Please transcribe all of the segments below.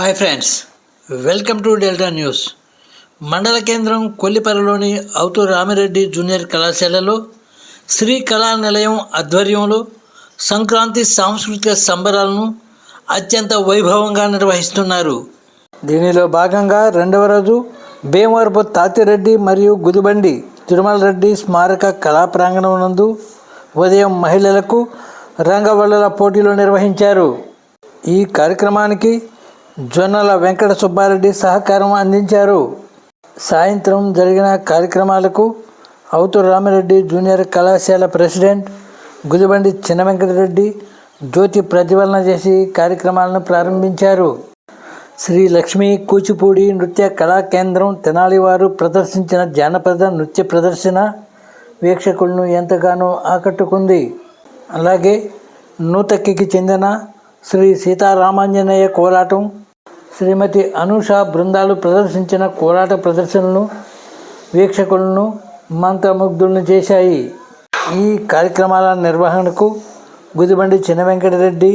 Hi friends welcome to Delta news. మండల కేంద్రం కొల్లిపరలోని అవుతూ రామిరెడ్డి జూనియర్ కళాశాలలో శ్రీ కళా నిలయం ఆధ్వర్యంలో సంక్రాంతి సాంస్కృతిక సంబరాలను అత్యంత వైభవంగా నిర్వహిస్తున్నారు. దీనిలో భాగంగా రెండవ రోజు భీమవరపు తాతిరెడ్డి మరియు గుదిబండి తిరుమల రెడ్డి స్మారక కళా ప్రాంగణం నందు ఉదయం మహిళలకు రంగవల్లుల పోటీలు నిర్వహించారు. ఈ కార్యక్రమానికి జొన్నల వెంకట సుబ్బారెడ్డి సహకారం అందించారు. సాయంత్రం జరిగిన కార్యక్రమాలకు అవుతు రామిరెడ్డి జూనియర్ కళాశాల ప్రెసిడెంట్ గుదిబండి చిన్న వెంకటరెడ్డి జ్యోతి ప్రజ్వలన చేసి కార్యక్రమాలను ప్రారంభించారు. శ్రీ లక్ష్మీ కూచిపూడి నృత్య కళా కేంద్రం తెనాలి వారు ప్రదర్శించిన జానపద నృత్య ప్రదర్శన వీక్షకులను ఎంతగానో ఆకట్టుకుంది. అలాగే నూతక్కికి చెందిన శ్రీ సీతారామాంజనేయ కోలాటం శ్రీమతి అనూష బృందాలు ప్రదర్శించిన కోలాట ప్రదర్శనలు వీక్షకులను మంత్రముగ్ధులను చేశాయి. ఈ కార్యక్రమాల నిర్వహణకు గుదిబండి చిన్న వెంకటరెడ్డి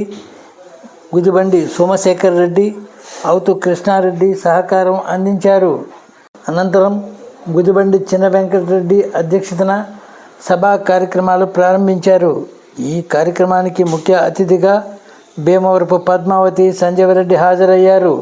గుదిబండి సోమశేఖర్ రెడ్డి అవుతు కృష్ణారెడ్డి సహకారం అందించారు. అనంతరం గుదిబండి చిన్న వెంకటరెడ్డి అధ్యక్షతన సభా కార్యక్రమాలు ప్రారంభించారు. ఈ కార్యక్రమానికి ముఖ్య అతిథిగా భీమవరపు పద్మావతి సంజీవరెడ్డి హాజరయ్యారు.